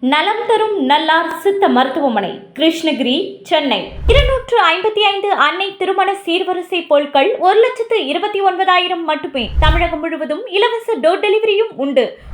நலம் தரும் நல்லார் சித்த மருத்துவமனை கிருஷ்ணகிரி சென்னை. இருநூற்று ஐம்பத்தி ஐந்து அன்னை திருமண சீர்வரிசை பொருட்கள் ஒரு லட்சத்து இருபத்தி ஒன்பதாயிரம் மட்டுமே. தமிழகம் முழுவதும் இலவச டோர் டெலிவரியும் உண்டு.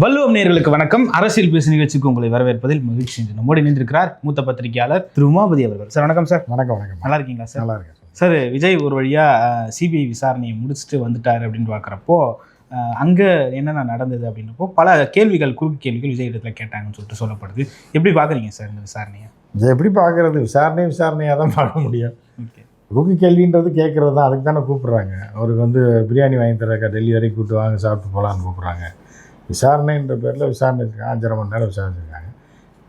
வள்ளுவம் நேர்களுக்கு வணக்கம். அரசியல் பேசு நிகழ்ச்சிக்கு உங்களை வரவேற்பதில் மகிழ்ச்சி என்று நம்மோடு இணைந்திருக்கிறார் மூத்த பத்திரிகையாளர் திரு உமாபதி அவர்கள். சார் வணக்கம் சார். வணக்கம் வணக்கம். நல்லா இருக்கீங்களா சார்? நல்லா இருக்கேன் சார். விஜய் ஒரு வழியாக சிபிஐ விசாரணையை முடிச்சுட்டு வந்துட்டார் அப்படின்னு பார்க்குறப்போ அங்கே என்னென்ன நடந்தது அப்படின்றப்போ பல கேள்விகள் குறுக்கு கேள்விகள் விஜய் இடத்துல கேட்டாங்கன்னு சொல்லிட்டு சொல்லப்படுது. எப்படி பார்க்குறீங்க சார் இந்த விசாரணையை? இது எப்படி பார்க்கறது விசாரணை விசாரணையாக தான் பார்க்க முடியும். ஓகே. குறுக்கு கேள்வின்றது கேட்குறது தான் அதுக்கு தானே கூப்பிட்றாங்க. அவருக்கு வந்து பிரியாணி வாங்கி தரக்கா டெல்லி வரைக்கும் கூப்பிட்டு வாங்க சாப்பிட்டு போகலான்னு கூப்பிட்றாங்க. விசாரணைன்ற பேரில் விசாரணை இருக்காங்க அஞ்சரை மணி நேரம் விசாரிச்சிருக்காங்க.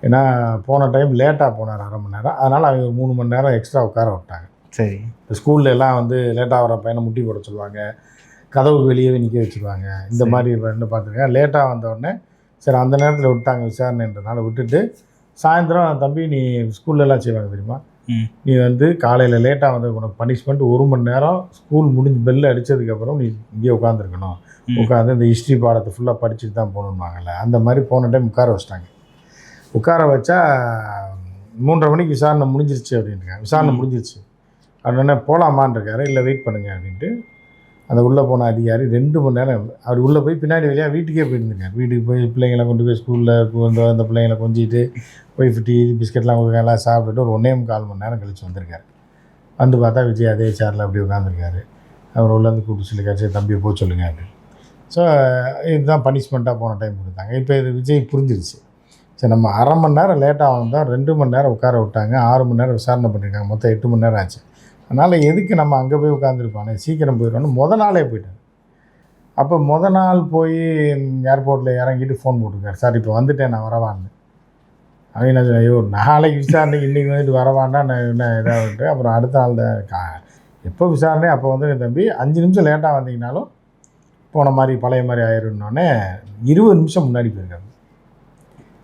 ஏன்னா போன டைம் லேட்டாக போனார் அரை மணி நேரம். அதனால் அவங்க மூணு மணி நேரம் எக்ஸ்ட்ரா உட்கார விட்டாங்க. சரி. இப்போ ஸ்கூல்ல எல்லாம் வந்து லேட்டாக வர பையனை முட்டி போட சொல்லுவாங்க. கதவுக்கு வெளியவே நிற்க வச்சுருவாங்க. இந்த. மாதிரி என்ன பார்த்துருக்கேன் லேட்டாக வந்த உடனே சரி அந்த நேரத்தில் விட்டாங்க விசாரணைன்றனால விட்டுட்டு சாயந்தரம் தம்பி நீ ஸ்கூல்ல எல்லாம் செய்வாங்க தெரியுமா. நீ வந்து காலையில் லேட்டாக வந்து உனக்கு பனிஷ்மெண்ட் ஒரு மணி நேரம் ஸ்கூல் முடிஞ்சு பெல் அடித்ததுக்கப்புறம் நீ இங்கேயே உட்காந்துருக்கணும். உட்காந்து இந்த ஹிஸ்ட்ரி பாடத்தை ஃபுல்லாக படிச்சுட்டு தான் போகணுன்னுவாங்கல்ல அந்த மாதிரி போன டைம் உட்கார வச்சிட்டாங்க. உட்கார வச்சா மூன்றரை மணிக்கு விசாரணை முடிஞ்சிருச்சு அப்படின்ட்டுருக்காங்க விசாரணை. முடிஞ்சிருச்சு. அப்படின்னா போகலாமான்னு இருக்காரு. இல்லை வெயிட் பண்ணுங்க அப்படின்ட்டு அந்த உள்ளே போன அதிகாரி ரெண்டு மணி நேரம் அவர் உள்ளே போய் பின்னாடி வழியாக வீட்டுக்கே போயிருந்துருக்காரு வீட்டுக்கு போய் பிள்ளைங்களை கொண்டு போய் ஸ்கூலில் வந்து அந்த பிள்ளைங்களை கொஞ்சிட்டு போய் டீ பிஸ்கெட்லாம் கொடுக்க எல்லாம் சாப்பிட்டுட்டு ஒரு ஒன்றே கால் மணி நேரம் கழிச்சு வந்திருக்காரு. வந்து பார்த்தா விஜய் அதே சேரில் அப்படி உட்காந்துருக்காரு அவர் உள்ளேருந்து கூப்பிட்டு சொல்லிக்காரு சரி தம்பியை போக சொல்லுங்க ஸோ இதுதான் பனிஷ்மெண்ட்டாக போன டைம் கொடுத்தாங்க. இப்போ இது விஜய் புரிஞ்சிருச்சு. சரி நம்ம அரை மணி நேரம் லேட்டாக வந்தால் ரெண்டு மணி நேரம் உட்கார விட்டாங்க. ஆறு மணி நேரம் விசாரணை பண்ணியிருக்காங்க. மொத்தம் எட்டு மணி நேரம் ஆச்சு. அதனால் எதுக்கு நம்ம அங்கே போய் உட்காந்துருப்பானே சீக்கிரம் போயிடுவோன்னு முத நாளே போயிட்டார். அப்போ முத நாள் போய் ஏர்போர்ட்டில் இறங்கிட்டு ஃபோன் போட்டிருக்காரு. சார் இப்போ வந்துட்டேன் நான் வரவான்னு. என்ன சொன்னான், ஐயோ நாளைக்கு விசாரணைக்கு இன்றைக்கி வந்துட்டு வரவான்னா நான் என்ன இதாகிட்டு அப்புறம் அடுத்த நாள் தான் கா எப்போ விசாரணை அப்போ வந்து தம்பி அஞ்சு நிமிஷம் லேட்டாக வந்தீங்கனாலும் போன மாதிரி பழைய மாதிரி ஆயிருன்னொடனே இருபது நிமிஷம் முன்னாடி போயிருக்காரு.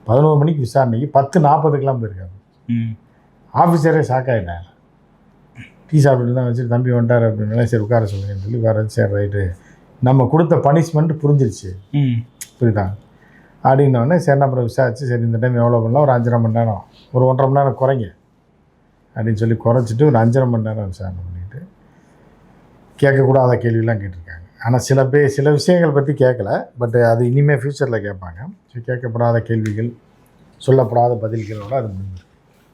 பதினோரு மணிக்கு விசாரணைக்கு பத்து நாற்பதுக்கெலாம் போயிருக்காரு. ம். ஆஃபீஸரே ஷாக் ஆகிட்டாங்க டீ சாப்பிட்டு தான் வச்சுட்டு தம்பி வந்துட்டார் அப்படின்னால சரி உட்கார சொல்லுங்கன்னு சொல்லி வர சரி ரைட்டு. நம்ம கொடுத்த பனிஷ்மெண்ட் புரிஞ்சிருச்சு. புரியுதா? அப்படின்னோடனே சரி அப்புறம் விசாரிச்சு சரி இந்த டைம் எவ்வளோ பண்ணலாம்? ஒரு அஞ்சரை மணி நேரம் ஒரு ஒன்றரை மணி நேரம் குறைங்க. அப்படின்னு சொல்லி குறைச்சிட்டு ஒரு அஞ்சரை மணி நேரம் விசாரணை பண்ணிட்டு கேட்கக்கூடாத கேள்வியெல்லாம் கேட்டிருக்காங்க. ஆனால் சில பேர் சில விஷயங்கள் பற்றி கேட்கல பட் அது இனிமேல் ஃப்யூச்சரில் கேட்பாங்க. ஸோ கேட்கப்படாத கேள்விகள் சொல்லப்படாத பதில்களோட அது முடிஞ்சு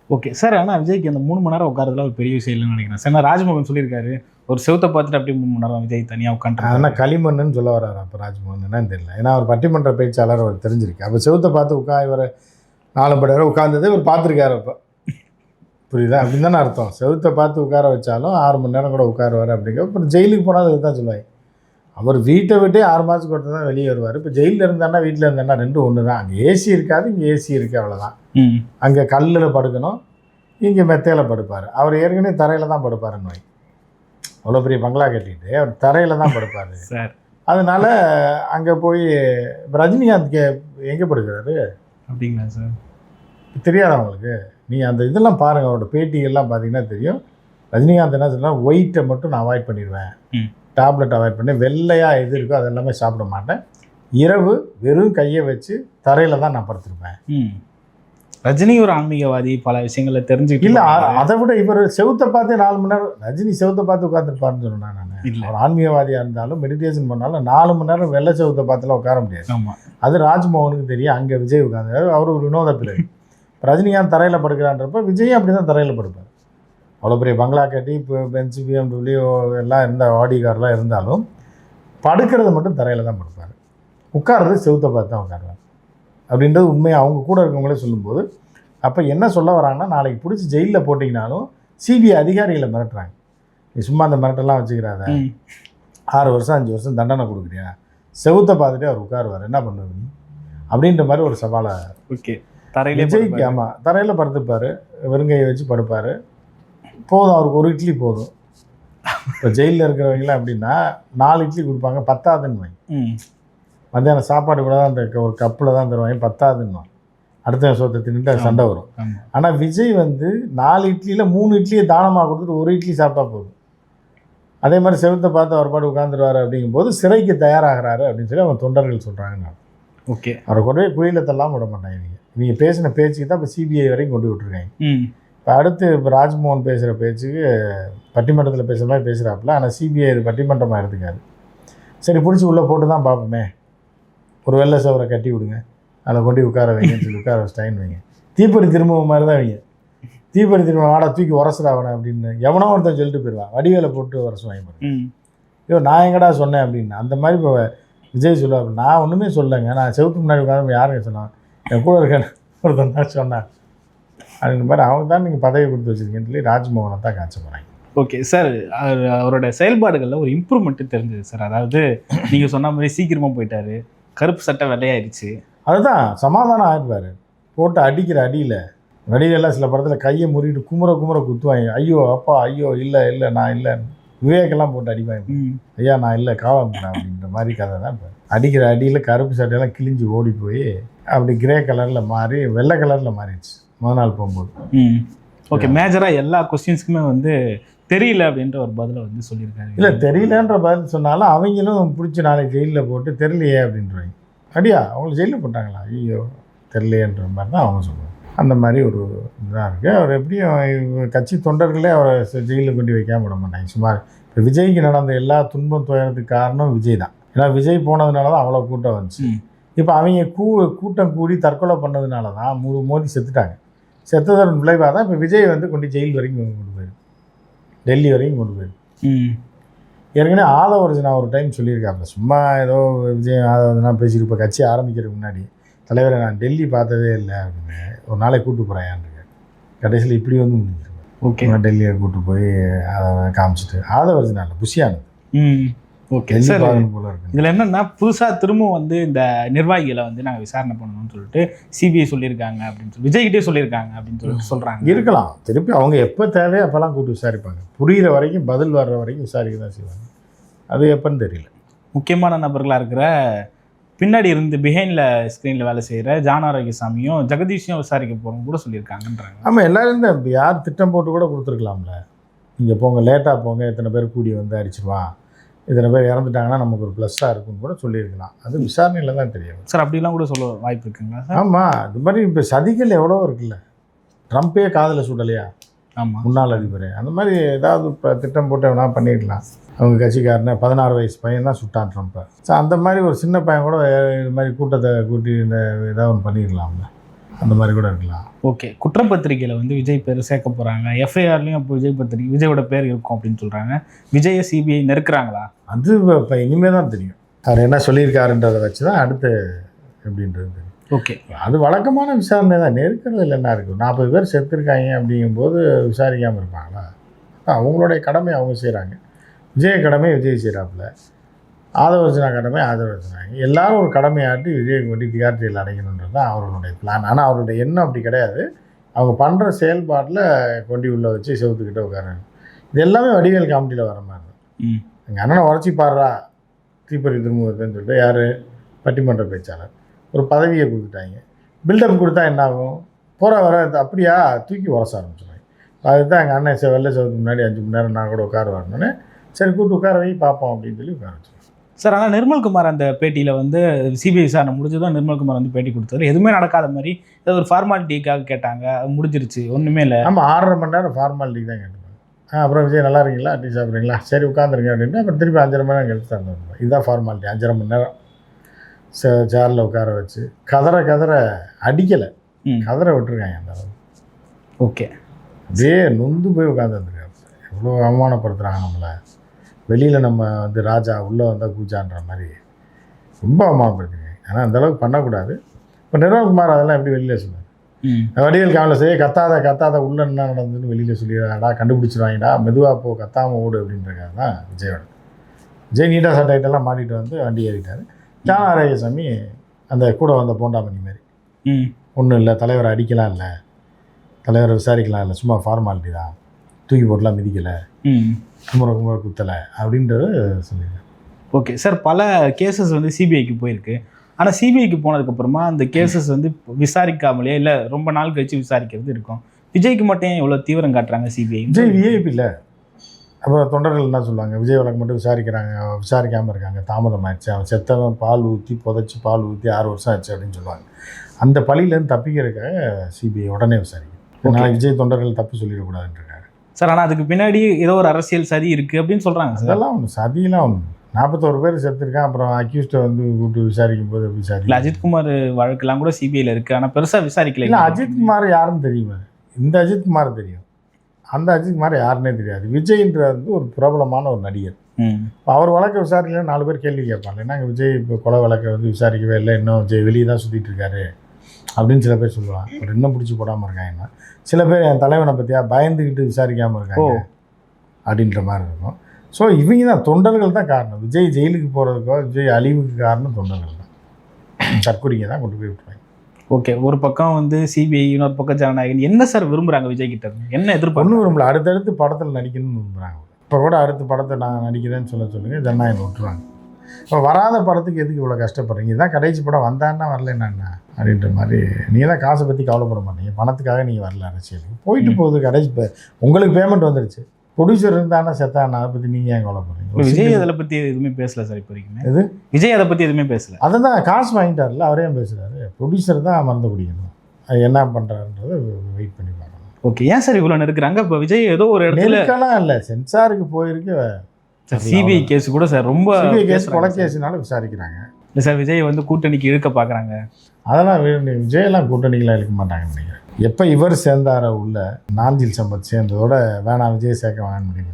ஓகே சார் ஆனால் விஜய்க்கு அந்த மூணு மணி நேரம் உட்காரதுல ஒரு பெரிய விஷயம் இல்லைன்னு நினைக்கிறேன். சார் நான் ராஜ்மோகன் சொல்லியிருக்காரு ஒரு செவத்தை பார்த்துட்டு அப்படியே மூணு மணி நேரம் விஜய் தனியாக உட்காந்துருக்காங்க ஆனால் களிமண்ணுன்னு சொல்ல வர்றாரு அப்போ ராஜ்மோகன். என்னன்னு தெரியல. ஏன்னா அவர் பட்டிமன்ற பேச்சாளர் அவர் தெரிஞ்சிருக்கு அப்போ செவுத்தை பார்த்து உட்கா இவர் நாலு படி வரை உட்காந்ததே இவர் பார்த்துருக்காரு அப்போ. புரியுதா? அப்படின்னு தானே அர்த்தம். செவுத்தை பார்த்து உட்கார வச்சாலும் ஆறு மணி நேரம் கூட உட்காருவார் அப்படிங்க அப்புறம் ஜெயிலுக்கு போனாலும் இதுதான் சொல்லுவாங்க அவர் வீட்டை விட்டே ஆறு மாதத்துக்கு ஒருத்தர் தான் வெளியே வருவார். இப்போ ஜெயிலில் இருந்தாருன்னா வீட்டில் இருந்தாருன்னா ரெண்டும் ஒன்று தான் அங்கே ஏசி இருக்காது இங்கே ஏசி இருக்குது அவ்வளோதான் அங்கே கல்லில் படுக்கணும் இங்கே மெத்தையில் படுப்பார். அவர் ஏற்கனவே தரையில் தான் படுப்பாருன்னு வை அவ்வளோ பெரிய பங்களா கட்டிட்டு அவர் தரையில் தான் படுப்பார். சார். அதனால அங்கே போய் ரஜினிகாந்த் எங்கே படுக்கிறாரு? அப்படிங்களா சார்? தெரியாதா உங்களுக்கு? நீ அந்த இதெல்லாம் பாருங்கள் அவரோட பேட்டிகள்லாம் பார்த்தீங்கன்னா தெரியும். ரஜினிகாந்த் என்ன சொன்னால் ஒயிட்டை மட்டும் நான் அவாய்ட் பண்ணிடுவேன். டேப்லெட் அவாய்ட் பண்ணி வெள்ளையாக எது இருக்கோ அது எல்லாமே சாப்பிட மாட்டேன். இரவு வெறும் கையை வச்சு தரையில் தான் நான் படுத்திருப்பேன். ரஜினி ஒரு ஆன்மீகவாதி பல விஷயங்களை தெரிஞ்சுக்கிட்டு இல்லை. அதை விட இவர் செவுத்தை பார்த்தே நாலு மணி நேரம் ரஜினி செவுத்தை பார்த்து உட்காந்துருப்பாருன்னு சொன்னேன் நான். அவர் ஆன்மீகவாதியாக இருந்தாலும் மெடிடேஷன் பண்ணாலும் நாலு மணி நேரம் வெள்ளை செவுத்தை பார்த்துலாம் உட்கார முடியாது. ஆமா. அது ராஜ்மோகனுக்கு தெரியும் அங்கே விஜய் உட்காந்து அவர் ஒரு வினோத பிள்ளை ரஜினிகாந்த் தரையில் படுக்கிறான்றப்ப விஜயும் அப்படி தான் தரையில் படுப்பார். அவ்வளோ பெரிய பங்களா கட்டி இப்போ பென்ச் பிஎம்டபிள்யூ எல்லாம் இருந்த ஆடி கார்லாம் இருந்தாலும் படுக்கிறது மட்டும் தரையில் தான் படுப்பார். உட்கார்றது செவுத்தை பார்த்து தான் உட்காருவார். அப்படின்றது உண்மையை அவங்க கூட இருக்கவங்களே சொல்லும்போது அப்போ என்ன சொல்ல வராங்கன்னா நாளைக்கு பிடிச்சி ஜெயிலில் போட்டிங்கனாலும் சிபிஐ அதிகாரிகளை மிரட்டுறாங்க. நீ சும்மா அந்த மிரட்டெல்லாம் வச்சுக்கிறாத. ஆறு வருஷம் அஞ்சு வருஷம் தண்டனை கொடுக்குறியா? செவுத்தை பார்த்துட்டு அவர் உட்காருவார். என்ன பண்ணுவீங்க அப்படின்ற மாதிரி ஒரு சவாலை ஓகே. தரையிலே விஜய்க்கு. ஆமாம் தரையில் படுத்துப்பார். வெறுங்கையை வச்சு படுப்பார். போதும் அவருக்கு ஒரு இட்லி போதும். இப்போ ஜெயிலில் இருக்கிறவங்களாம் அப்படின்னா நாலு இட்லி கொடுப்பாங்க பத்தாதுன்னு மத்தியானம் சாப்பாடு கூட தான் அந்த ஒரு கப்பில் தான் தருவாங்க பத்தாதுன்னு அடுத்த சோத்தை தின்னுட்டு சண்டை வரும். ஆனால் விஜய் வந்து நாலு இட்லியில் மூணு இட்லியை தானமாக கொடுத்துட்டு ஒரு இட்லி சாப்பிட்டா போதும். அதே மாதிரி செவத்தை பார்த்து அவர் பாட்டு உட்காந்துருவாரு அப்படிங்கும்போது சிறைக்கு தயாராகிறாரு அப்படின்னு சொல்லி அவங்க தொண்டர்கள் சொல்கிறாங்க ஓகே. அவரை கொண்டு போய் குயில தள்ளாம விட மாட்டாங்க. நீங்கள் நீங்கள் பேசின பேச்சுக்கு தான் இப்போ சிபிஐ வரைக்கும் கொண்டு விட்டுருக்காங்க இப்போ அடுத்து இப்போ ராஜ்மோகன் பேசுகிற பேச்சுக்கு பட்டிமன்றத்தில் பேசுகிற மாதிரி பேசுகிறாப்புல ஆனால் சிபிஐ இது பட்டிமன்றமாக எடுத்துக்காது. சரி பிடிச்சி உள்ளே போட்டு தான் பார்ப்போமே. ஒரு வெள்ளை சவரை கட்டி விடுங்க. அதில் கொண்டு உட்கார வைங்கன்னு சொல்லி உட்கார வச்சிட்டாயின்னு வைங்க. தீப்பொறி திரும்ப மாதிரி தான் வைங்க. தீப்பொறி திரும்ப வாடா தூக்கி உரசுடா அவனை அப்படின்னு எவனோ ஒருத்தன் சொல்லிட்டு போயிடுவான். வடிவேல போட்டு உரசு வாங்கி ம். ஐயோ நான் எங்கடா சொன்னேன் அப்படின்னு. அந்த மாதிரி இப்போ விஜய் சொல்லுவாப்புல. நான் ஒன்றுமே சொல்லலைங்க. நான் செவுத்து முன்னாடி உட்காந்து யாருங்க சொன்னான்? என் கூட இருக்க ஒருத்தன் தான் சொன்னான். அப்படின்ற மாதிரி அவங்க தான் நீங்கள் பதவி கொடுத்து வச்சிருக்கீங்கன்னு சொல்லி ராஜ்மோகனை தான் காய்ச்ச போகிறாங்க ஓகே சார் அவர் அவரோட செயல்பாடுகளில் ஒரு இம்ப்ரூவ்மெண்ட்டு தெரிஞ்சது சார். அதாவது நீங்கள் சொன்ன மாதிரி சீக்கிரமாக போயிட்டாரு கருப்பு சட்டை வெள்ளையாயிருச்சு அதுதான் சமாதானம் ஆயிடுவார். போட்டு அடிக்கிற அடியில் நடிகர்லாம் சில படத்தில் கையை முறிட்டு குமுற குமுற குத்துவாங்க. ஐயோ அப்பா ஐயோ இல்லை இல்லை நான் இல்லை. விவேக்கெல்லாம் போட்டு அடிப்பாங்க. ஐயா நான் இல்லை காவல் அப்படின்ற மாதிரி கதை தான் இப்போ. அடிக்கிற அடியில் கருப்பு சட்டையெல்லாம் கிழிஞ்சு ஓடி போய் அப்படி கிரே கலரில் மாறி வெள்ளை கலரில் மாறிடுச்சு. முத நாள் போகும்போது. ம். ஓகே மேஜராக எல்லா கொஸ்டின்ஸ்க்குமே வந்து தெரியல அப்படின்ற ஒரு பதிலை வந்து சொல்லியிருக்காரு. இல்லை தெரியலன்ற பதில் சொன்னாலும் அவங்களும் பிடிச்சி நாளைக்கு ஜெயிலில் போட்டு தெரியலையே அப்படின்றாங்க. அடியா அவங்களை ஜெயிலில் போட்டாங்களா? ஐயோ தெரியலையேன்ற மாதிரி தான் அவங்க சொல்லுவாங்க அந்த மாதிரி ஒரு இதாக இருக்குது அவர் எப்படியும் கட்சி தொண்டர்களே அவரை ஜெயிலில் கொண்டு வைக்காம விட மாட்டாங்க. சுமார் இப்போ விஜய்க்கு நடந்த எல்லா துன்பம் துயரத்துக்கு காரணம் விஜய் தான். ஏன்னா விஜய் போனதுனால தான் அவ்வளோ கூட்டம் வந்துச்சு. இப்போ அவங்க கூ கூட்டம் கூடி தற்கொலை பண்ணதுனால தான் மு மோடி செத்துட்டாங்க. செத்ததன் விளைவாக தான் இப்போ விஜய் வந்து கொண்டு ஜெயில் வரைக்கும் கொண்டு போயிரு. டெல்லி வரைக்கும் கொண்டு போயிரு. ம். ஏற்கனவே ஆதவர்ஜனா ஒரு டைம் சொல்லியிருக்காப்புல சும்மா ஏதோ விஜய் ஆதவர்ஜனா பேசிட்டு இப்போ கட்சி ஆரம்பிக்கிறதுக்கு முன்னாடி தலைவரை நான் டெல்லி பார்த்ததே இல்லை அப்படின்னு ஒரு நாளைக்கு கூட்டு. போகிறேன் கடைசியில் இப்படி வந்து முடிஞ்சிருக்கேன் ஓகே. டெல்லியை கூட்டு போய் அதை காமிச்சிட்டு ஆதவர்ஜனா இல்லை புஷியானது. ம். Okay sir. இதில் என்னன்னா புதுசாக திரும்பவும் வந்து இந்த நிர்வாகிகளை வந்து நாங்கள் விசாரணை பண்ணணும்னு சொல்லிட்டு சிபிஐ சொல்லியிருக்காங்க அப்படின்னு சொல்லி விஜய்கிட்டே சொல்லியிருக்காங்க அப்படின்னு சொல்லிட்டு சொல்கிறாங்க இருக்கலாம். திருப்பி அவங்க எப்போ தேவையோ அப்போல்லாம் கூப்பிட்டு விசாரிப்பாங்க. புரிகிற வரைக்கும் பதில் வர்ற வரைக்கும் விசாரிக்க தான் செய்வாங்க. அது எப்போன்னு தெரியல. முக்கியமான நபர்களாக இருக்கிற பின்னாடி இருந்து பிஹைண்டில் ஸ்க்ரீனில் வேலை செய்கிற ஜான் ஆரோக்கியசாமியும் ஜெகதீஷையும் விசாரிக்க போகிறோம் கூட சொல்லியிருக்காங்கன்றாங்க. ஆமாம் எல்லாரும் யார் திட்டம் போட்டு கூட கொடுத்துருக்கலாம்ல. நீங்கள் போங்க லேட்டாக போங்க இத்தனை பேர் கூடி வந்து அடிச்சிருவான் இத்தனை பேர் இறந்துட்டாங்கன்னா நமக்கு ஒரு ப்ளஸ்ஸாக இருக்குன்னு கூட சொல்லியிருக்கலாம். அது விசாரணையில் தான் தெரியும். சார் அப்படிலாம் கூட சொல்ல வாய்ப்பு இருக்குங்களா ஆமாம் இது மாதிரி இப்போ சதிகள் எவ்வளோ இருக்குல்ல? ட்ரம்ப்பே காதில் சுடலையா? ஆமாம் முன்னாள் அதிபர். அந்த மாதிரி ஏதாவது இப்போ திட்டம் போட்டு வேணா பண்ணிடலாம். அவங்க கட்சிக்காரனை பதினாறு வயசு பையன் தான் சுட்டான் ட்ரம்ப்பை. ஸோ அந்த மாதிரி ஒரு சின்ன பையன் கூட இது மாதிரி கூட்டத்தை கூட்டி இந்த ஏதாவது ஒன்று பண்ணிடலாம்ல. அந்த மாதிரி கூட இருக்கலாம். ஓகே. குற்றப்பத்திரிகையில் வந்து விஜய் பேர் சேர்க்க போகிறாங்க எஃப்ஐஆர்லேயும் அப்போ விஜய் பத்திரிகை விஜயோட பேர் இருக்கும் அப்படின்னு சொல்கிறாங்க விஜயை சிபிஐ நெருக்குறாங்களா? அது இப்போ இனிமேல் தான் தெரியும். அவர் என்ன சொல்லியிருக்காருன்றதை வச்சு தான் அடுத்து எப்படின்றது தெரியும். ஓகே. அது வழக்கமான விசாரணை தான். நெருக்கிறதுல என்ன இருக்குது நாற்பது பேர் செத்துருக்காங்க அப்படிங்கும்போது விசாரிக்காமல் இருப்பாங்களா? அவங்களுடைய கடமை அவங்க செய்கிறாங்க விஜய் கடமை விஜய் செய்கிறாப்புல ஆதவர்ஜனா கடமை ஆதவர்ஜனாங்க எல்லாரும் ஒரு கடமையாட்டி விஜய் கொண்டு டிஆர் ஜெயில் அடைக்கணுன்றது தான் அவர்களுடைய பிளான் ஆனால் அவருடைய எண்ணம் அப்படி கிடையாது. அவங்க பண்ணுற செயல்பாட்டில் கொண்டு உள்ள வச்சு செவுத்துக்கிட்ட உட்காராங்க இது எல்லாமே வடிவேல் காமெடியில் வர மாதிரி தான். ம். எங்கள் அண்ணனை உடச்சி பாடுறா. தீப்பறி திருமுகத்துன்னு சொல்லிட்டு யார்? பட்டிமன்ற பேச்சாளர். ஒரு பதவியை கொடுத்துட்டாங்க. பில்டப் கொடுத்தா என்ன ஆகும் போகிற வர அப்படியா? தூக்கி உரச ஆரம்பிச்சிடுவாங்க அதுதான் எங்கள் அண்ணன் செ வெள்ளை செவத்துக்கு முன்னாடி அஞ்சு மணி நேரம் நான் கூட உட்கார வரணுன்னு சரி கூப்பிட்டு உட்கார வை பார்ப்போம் அப்படின்னு சொல்லி உட்கார சார் ஆனால் நிர்மல்குமார் அந்த பேட்டியில் வந்து சிபிஐ விசாரணை முடிஞ்சதும் நிர்மல்குமார் வந்து பேட்டி கொடுத்தாரு. எதுவுமே நடக்காத மாதிரி ஏதோ ஒரு ஃபார்மாலிட்டிக்காக கேட்டாங்க. அது முடிஞ்சிருச்சு. ஒன்றுமே இல்லை. ஆமாம் ஆறரை மணி நேரம் ஃபார்மாலிட்டி தான் ஆ அப்புறம் விஜய் நல்லா இருக்கீங்களா? டீ சாப்பிட்றீங்களா? சரி உட்காந்துருங்க அப்படின்ட்டு அப்புறம் திருப்பி அஞ்சரை மணி நேரம் கழிச்சு தந்துடுவாங்க இதுதான் ஃபார்மாலிட்டி அஞ்சரை மணி நேரம். சேரில் உட்கார வச்சு கதற கதற அடிக்கலை. கதற விட்டுருக்காங்க அந்த அளவு ஓகே. அப்படியே நொந்து போய் உட்காந்துருக்காங்க எவ்வளோ அவமானப்படுத்துகிறாங்க நம்மளை. வெளியில் நம்ம வந்து ராஜா உள்ளே வந்தால் கூச்சான்ற மாதிரி ரொம்ப அவமானப்படுத்திருக்காங்க ஆனால் அந்த அளவுக்கு பண்ணக்கூடாது. இப்போ நிர்வாகுமார் அதெல்லாம் எப்படி வெளியில் ம். வடிவேல் காவலில் செய்ய கத்தாத கத்தாத உள்ள என்ன நடந்ததுன்னு வெளியில் சொல்லிடுறாடா கண்டுபிடிச்சிருவாங்கடா மெதுவாக போ கத்தாமல் ஓடு அப்படின்றக்காக தான் விஜயோட. விஜய் நீட்டா சட்டைட்டெல்லாம் மாட்டிட்டு வந்து வண்டி ஏறிட்டார். ஜான ஆரோக்கியசாமி அந்த கூட வந்த போண்டாமணி மாதிரி. ஒன்றும் இல்லை தலைவரை அடிக்கலாம் இல்லை. தலைவரை விசாரிக்கலாம் இல்லை சும்மா ஃபார்மாலிட்டி தான். தூக்கி போட்டுலாம் மிதிக்கலை. ம். குமுற குமுற குத்தலை அப்படின்றத சொல்லியிருக்காரு ஓகே. சார் பல கேசஸ் வந்து சிபிஐக்கு போயிருக்கு. ஆனால் சிபிஐக்கு போனதுக்கப்புறமா அந்த கேசஸ் வந்து விசாரிக்காமலே இல்லை ரொம்ப நாள் கழிச்சு விசாரிக்கிறது இருக்கும். விஜய்க்கு மட்டும் ஏன் இவ்வளோ தீவிரம் காட்டுறாங்க சிபிஐ விஜய் விஐபி இல்லை. அப்புறம் தொண்டர்கள் என்ன சொல்லுவாங்க? விஜய் வழக்கு மட்டும் விசாரிக்கிறாங்க விசாரிக்காமல் இருக்காங்க. தாமதம் ஆயிடுச்சு அவன் செத்தவன் பால் ஊற்றி புதைச்சி பால் ஊற்றி ஆறு வருஷம் ஆச்சு அப்படின்னு சொல்லுவாங்க. அந்த பழியிலேருந்து தப்பிக்கிறதுக்காக சிபிஐ உடனே விசாரிக்கும். நான் விஜய் தொண்டர்கள் தப்பு சொல்லிடக்கூடாதுன்றாங்க. சார் ஆனால் அதுக்கு பின்னாடி ஏதோ ஒரு அரசியல் சதி இருக்குது அப்படின்னு சொல்கிறாங்க சார். அதெல்லாம் ஒன்று சதியெல்லாம் ஒன்று நாற்பத்தோரு பேர் செத்துருக்கான் அப்புறம் அக்யூஸ்ட்டை வந்து கூப்பிட்டு விசாரிக்கும் போது விசாரிக்கல அஜித்குமார் வழக்கெல்லாம் கூட சிபிஐயில் இருக்குது ஆனால் பெருசாக விசாரிக்கல இல்லை அஜித்குமார் யாருன்னு தெரியுமா? இந்த அஜித்குமார் தெரியும். அந்த அஜித்குமார் யாருன்னே தெரியாது. விஜய்ன்ற வந்து ஒரு பிரபலமான ஒரு நடிகர். அவர் வழக்கை விசாரிக்கல நாலு பேர் கேள்வி கேட்பாங்க. என்னங்க விஜய் இப்போ கொலை வழக்கை வந்து விசாரிக்கவே இல்லை இன்னும் விஜய் வெளியே தான் சுற்றிட்டு இருக்காரு. அப்படின்னு சில பேர் சொல்லுவாங்க. அவர் இன்னும் பிடிச்சி போடாமல் இருக்காங்கன்னா சில பேர் என் தலைவனை பற்றியா பயந்துக்கிட்டு விசாரிக்காமல் இருக்காங்க. அப்படின்ற மாதிரி இருக்கும். ஸோ இவங்க தான் தொண்டர்கள் தான் காரணம். விஜய் ஜெயிலுக்கு போகிறதுக்கோ விஜய் அழிவுக்கு காரணம் தொண்டர்கள் தான். தற்கொலைங்க தான் கொண்டு போய் விட்டுருவாங்க. ஓகே. ஒரு பக்கம் வந்து சிபிஐ இன்னொரு பக்கம் ஜனநாயகன். என்ன சார் விரும்புறாங்க விஜய் கிட்ட? என்ன ஒன்றும் எதிர்பார்ப்பு விரும்பல. அடுத்தடுத்து படத்தில் நடிக்கணும்னு விரும்புகிறாங்க இப்போ கூட அடுத்த படத்தை நான் நடிக்கிறேன்னு சொல்ல சொல்லுங்கள் ஜனநாயகம் விட்டுருவாங்க. இப்போ வராத படத்துக்கு எதுக்கு இவ்வளோ கஷ்டப்படுறீங்க? இதான் கடைசி படம். வந்தான்னா வரலன்னா என்ன? அப்படின்ற மாதிரி. நீங்கள் தான் காசை பற்றி கவலைப்பட மாட்டீங்க பணத்துக்காக நீங்கள் வரல அரசியலுக்கு போயிட்டு. போகுது கடைசி பே- உங்களுக்கு பேமெண்ட் வந்துருச்சு. ப்ரொடியூசர் இருந்தானா செத்தானா அதை பற்றி நீங்கள் ஏன் கவலைப்படுறீங்க? விஜய் சிங்கிள்- அதை பற்றி எதுவுமே பேசல சார் இப்போ வரைக்குமே. எது? விஜய் அதை பற்றி எதுவுமே பேசல. அதை தான் காசு வாங்கிட்டார்ல அவரே பேசுகிறாரு ப்ரொடியூசர் தான் மறந்து குடிக்கணும் என்ன பண்ணுறாருன்றதை வெயிட் பண்ணி பார்க்கணும். ஓகே ஏன் சார் இவ்வளோ நெருக்குறாங்க? இப்போ விஜய் ஏதோ ஒரு இடத்துல இல்லை. சென்சாருக்கு போயிருக்கு. சிபிஐ கேஸ் கூட சார் ரொம்ப சிபிஐ கேஸ் கொலை. கேஸ்னால விசாரிக்கிறாங்க. இல்லை சார் விஜய் வந்து கூட்டணிக்கு இழுக்க பார்க்குறாங்க அதெல்லாம் விஜயெல்லாம் கூட்டணிகளாக இருக்க மாட்டாங்கன்னு நினைக்கிறேன். எப்போ இவர் சேர்ந்தார உள்ள நாஞ்சில் சம்பத் சேர்ந்ததோட வேணாம் விஜய் சேர்க்க வேணாம்னு முடிவு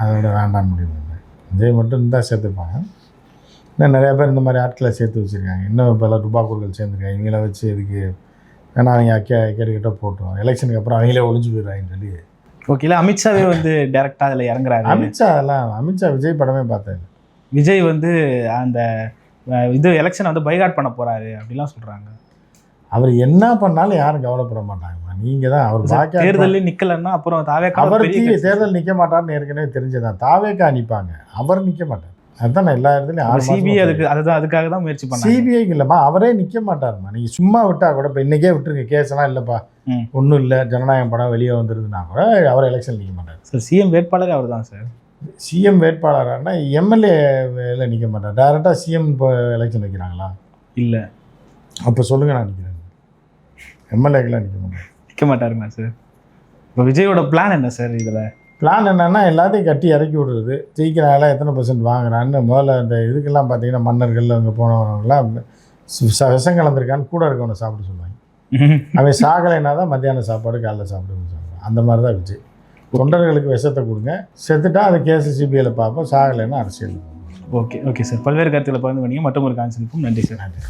அதோட வேண்டாம்னு முடிவு பண்ணேன் விஜய் மட்டும் இருந்தால் சேர்த்துப்பாங்க. இன்னும் நிறைய பேர் இந்த மாதிரி ஆட்களை சேர்த்து வச்சுருக்காங்க. இன்னும் பல டுபாக்கூர்கள் சேர்ந்துருக்காங்க. இவங்கள வச்சு இதுக்கு வேணா அவங்க கே கேட்டுக்கிட்ட போட்டோம். எலெக்ஷனுக்கு அப்புறம் அவங்களே ஒளிஞ்சு போயிடுறாங்கன்னு சொல்லி. ஓகே இல்லை அமித்ஷாவே வந்து டேரக்டாக அதில் இறங்குறாரு. அமித்ஷா அதெல்லாம் அமித்ஷா விஜய் படமே பார்த்தேன் விஜய் வந்து அந்த இது எலெக்ஷனை வந்து பைகாட் பண்ண போறாரு அப்படிலாம் சொல்றாங்க. அவர் என்ன பண்ணாலும் யாரும் கவலைப்பட மாட்டாங்கம்மா நீங்கள் தான் அவர் பாக்கியா தேர்தலில் நிக்கலன்னா அப்புறம் தாவே அவர் தீ தேர்தல் நிக்க மாட்டார்னு ஏற்கனவே தெரிஞ்சதான் தாவேக்கா நிப்பாங்க. அவர் நிக்க மாட்டார். அதுதான் எல்லா இடத்துலயும் சிபிஐ அதுக்கு அதுதான் அதுக்காக தான் முயற்சி பண்ணாங்க. சிபிஐக்கு இல்லைம்மா அவரே நிக்க மாட்டாருமா நீங்க சும்மா விட்டா கூட இப்போ இன்னைக்கே விட்டுருங்க கேஸ் எல்லாம் இல்லைப்பா. ஒன்றும் இல்லை ஜனநாயகம் படம் வெளியே வந்துருதுன்னா கூட அவர் எலெக்ஷன் நிற்க மாட்டார். சார் சிஎம் வேட்பாளரே அவர் தான் சார். சிஎம் வேட்பாளரானா எம்எல்ஏ நிற்க மாட்டார்? டேரெக்டாக சிஎம் இப்போ எலெக்ஷன் வைக்கிறாங்களா? இல்ல. அப்போ சொல்லுங்க நான் நிற்கிறேன் எம்எல்ஏக்கெல்லாம் நிற்க மாட்டேன் நிக்க மாட்டாருங்களா சார் இப்போ விஜயோட பிளான் என்ன சார் இதுல? பிளான் என்னன்னா எல்லாத்தையும் கட்டி இறக்கி விடுறது. ஜெயிக்கிறாங்களா எத்தனை பர்சன்ட் வாங்குறான்னு முதல்ல இந்த இதுக்கெல்லாம் பார்த்தீங்கன்னா மன்னர்கள் அங்கே போனவங்கலாம் விஷ- விஷம் கலந்துருக்கான்னு கூட இருக்கவனை சாப்பிட சொல்லுவாங்க. அவன் சாகலைன்னா தான் மத்தியானம் சாப்பாடு காலைல சாப்பிடுன்னு சொல்லுவாங்க. அந்த மாதிரி தான் விஜய். தொண்டர்களுக்கு விஷத்தை கொடுங்க. செத்துட்டா அது கேஸ் சிபிஐயில் பார்ப்போம். சாகலைன்னா அரசியல். ஓகே ஓகே சார் பல்வேறு கருத்துக்களை பகிர்ந்து பண்ணீங்க மற்றும் ஒரு கான்செப்டும் நன்றி சார் நன்றி.